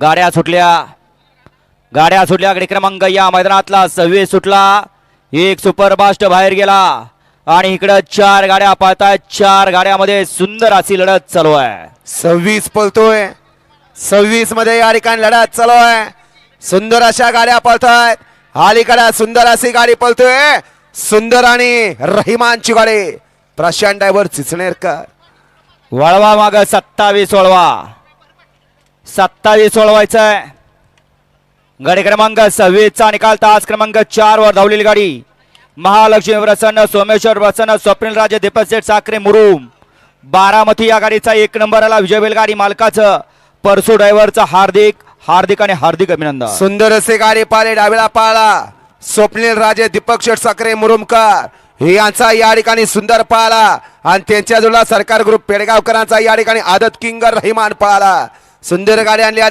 गाड्या सुटल्या. गाड्या सुटल्या. गडी क्रमांक या मैदानातला सव्वीस सुटला. एक सुपरफास्ट बाहेर गेला. आणि इकडं चार गाड्या पाहतायत चार गाड्यामध्ये सुंदर अशी लढत चालू आहे. सव्वीस पळतोय. सव्वीसमध्ये या ठिकाणी लढत चालू आहे. सुंदर अशा गाड्या पळतायत अलीकडे सुंदर अशी गाडी पळतोय. सुंदर आणि रहिमानची गाडी. प्रशांत ड्रायव्हर चिचणेरकर. वळवा माग सत्तावीस वळवा. सत्तावीस वळवायचं आहे गाडी क्रमांक सव्वीसचा निकाल तास क्रमांक चार वर धावलेली गाडी. महालक्ष्मी प्रसन्न सोमेश्वर प्रसन्न स्वप्नील राजे दीपक शेठ साखरे मुरुम. बारामती या गाडीचा एक नंबर आला विजय बैलगाडी मालकाचं. परसू ड्रायव्हरचं हार्दिक हार्दिक आणि हार्दिक अभिनंदन. सुंदर असे गाडी पाले डावेला पाळला. स्वप्नील राजे दीपक शेठ साखरे मुरुमकर. यांचा या ठिकाणी सुंदर पाळला. आणि त्यांच्या जोडला सरकार ग्रुप पेडगावकरांचा या ठिकाणी आदत किंगर रहिमान पाळला. सुंदर गाडी आणली या